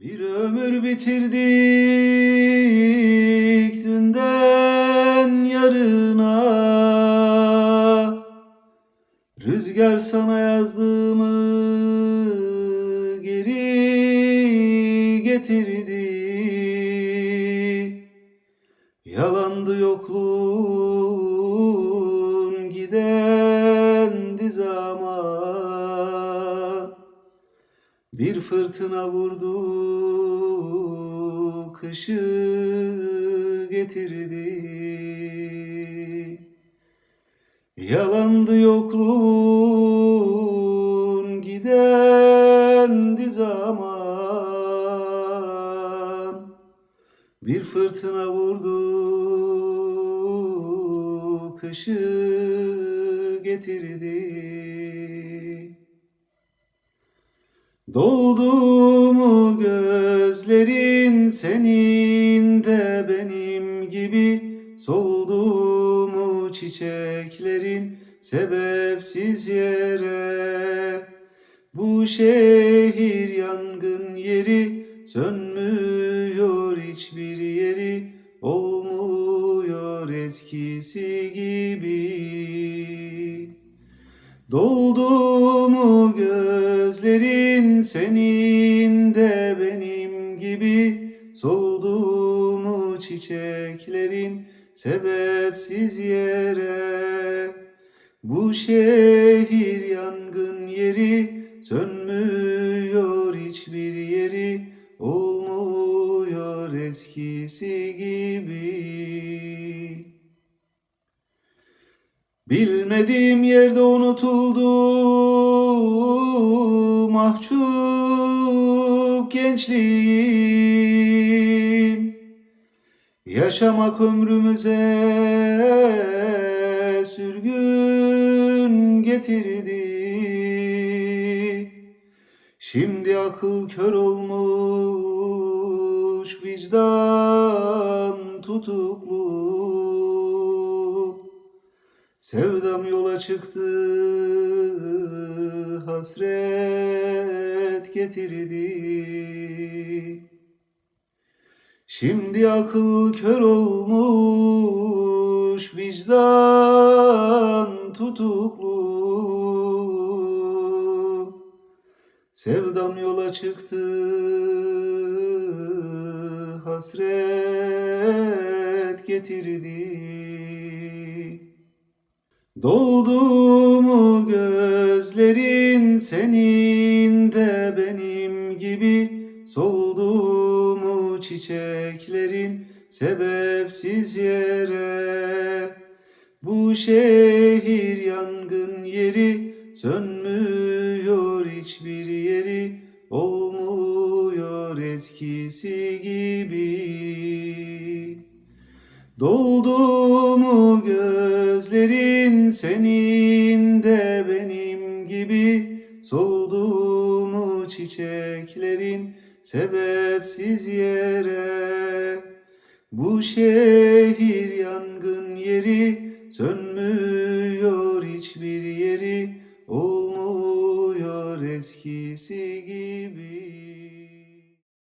Bir ömür bitirdik dünden yarına. Rüzgar sana yazdığımı geri getirdi. Yalandı yokluğun gidendi zaman Bir fırtına vurdu kışı getirdi. Yalandı yokluğun gidendi zaman. Bir fırtına vurdu kışı getirdi Doldu mu gözlerin senin de benim gibi. Soldu mu çiçeklerin sebepsiz yere. Bu şehir yangın yeri sönmüyor hiçbir yeri. Olmuyor eskisi gibi Doldu mu gözlerin senin de benim gibi. Soldu mu çiçeklerin sebepsiz yere. Bu şehir yangın yeri sönmüyor hiçbir yeri. Olmuyor eskisi gibi Bilmediğim yerde unutuldu mahcup gençliğim. Yaşamak ömrümüze sürgün getirdi. Şimdi akıl kör olmuş vicdan tutuklu Sevdam yola çıktı, hasret getirdi. Şimdi akıl kör olmuş, vicdan tutuklu. Sevdam yola çıktı, hasret getirdi. Doldu mu gözlerin senin de benim gibi. Soldu mu çiçeklerin sebepsiz yere. Bu şehir yangın yeri sönmüyor hiçbir yeri Olmuyor eskisi gibi. Doldu Ellerin senin de benim gibi soldu mu çiçeklerin sebepsiz yere. Bu şehir yangın yeri sönmüyor hiçbir yeri olmuyor eski